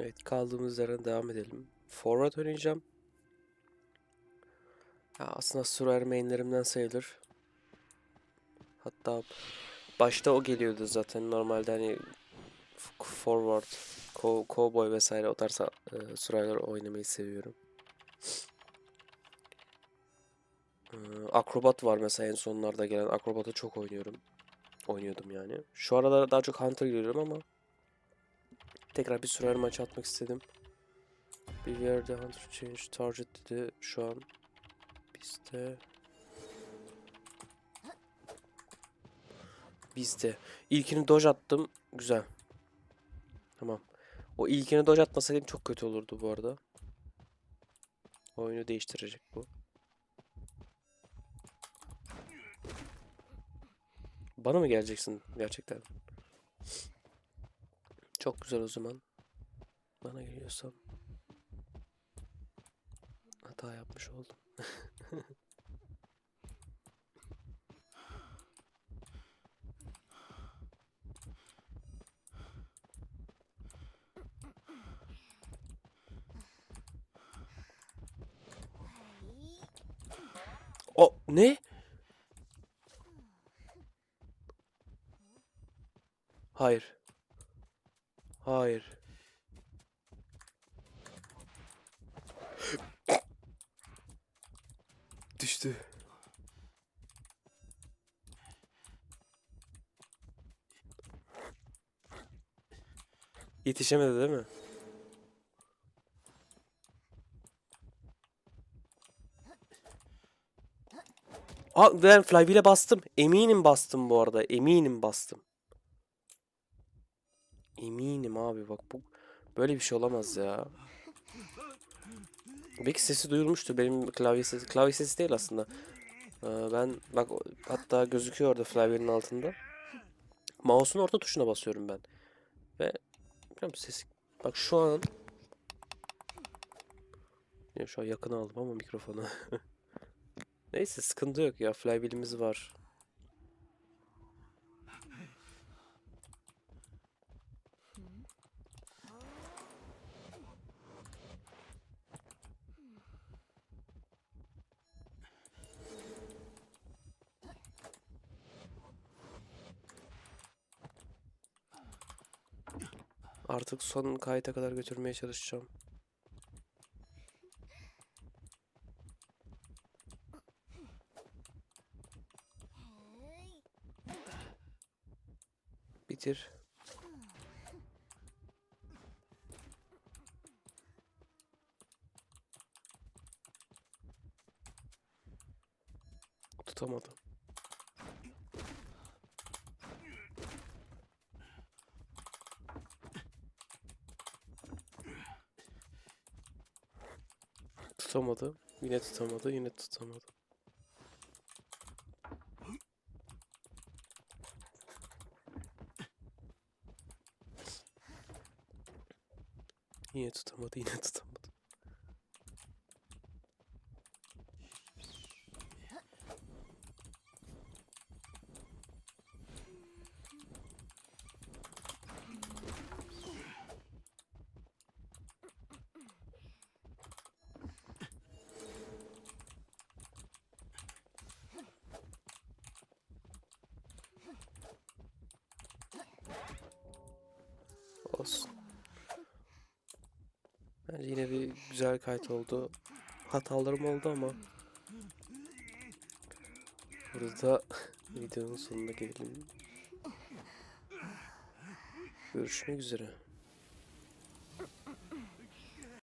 Evet kaldığımız yerden devam edelim. Forward oynayacağım. Ya aslında Survivor mainlerimden sayılır. Hatta başta o geliyordu zaten normalde hani forward, co- cowboy vesaire o tarz e, Survivor oynamayı seviyorum. Ee, Akrobat var mesela en sonlarda gelen Akrobat'ı çok oynuyorum. Oynuyordum yani. Şu aralar daha çok Hunter giriyorum ama tekrar bir Survivor maçı atmak istedim. Bir yerde Hunter change target dedi şu an. Bizde Bizde. İlkini dodge attım. Güzel. Tamam. O ilkini dodge atmasaydım çok kötü olurdu bu arada. Oyunu değiştirecek bu. Bana mı geleceksin gerçekten? Çok güzel o zaman. Bana geliyorsan. Hata yapmış oldum. O ne? Hayır. Hayır. Düştü. Yetişemedi değil mi? Aa, ben flywheel'e bastım. Eminim bastım bu arada. Eminim bastım. Eminim abi bak bu böyle bir şey olamaz ya. Belki sesi duyulmuştu. Benim klavye sesi, klavye sesi değil aslında. Ee, ben bak hatta gözüküyor orada flywheel'in altında. Mouse'un orta tuşuna basıyorum ben. Ve bilmiyorum ses bak şu an ya şu an yakına aldım ama mikrofonu. Neyse sıkıntı yok ya. Flywheel'imiz var. Artık son kayıta kadar götürmeye çalışacağım. Bitir. Tutamadım. Tutamadı. Yine tutamadı. Yine tutamadı. Yine tutamadı. Yine tutamadı. Olsun. Bence yine bir güzel kayıt oldu. Hatalarım oldu ama burada videonun sonuna gelelim. Görüşmek üzere.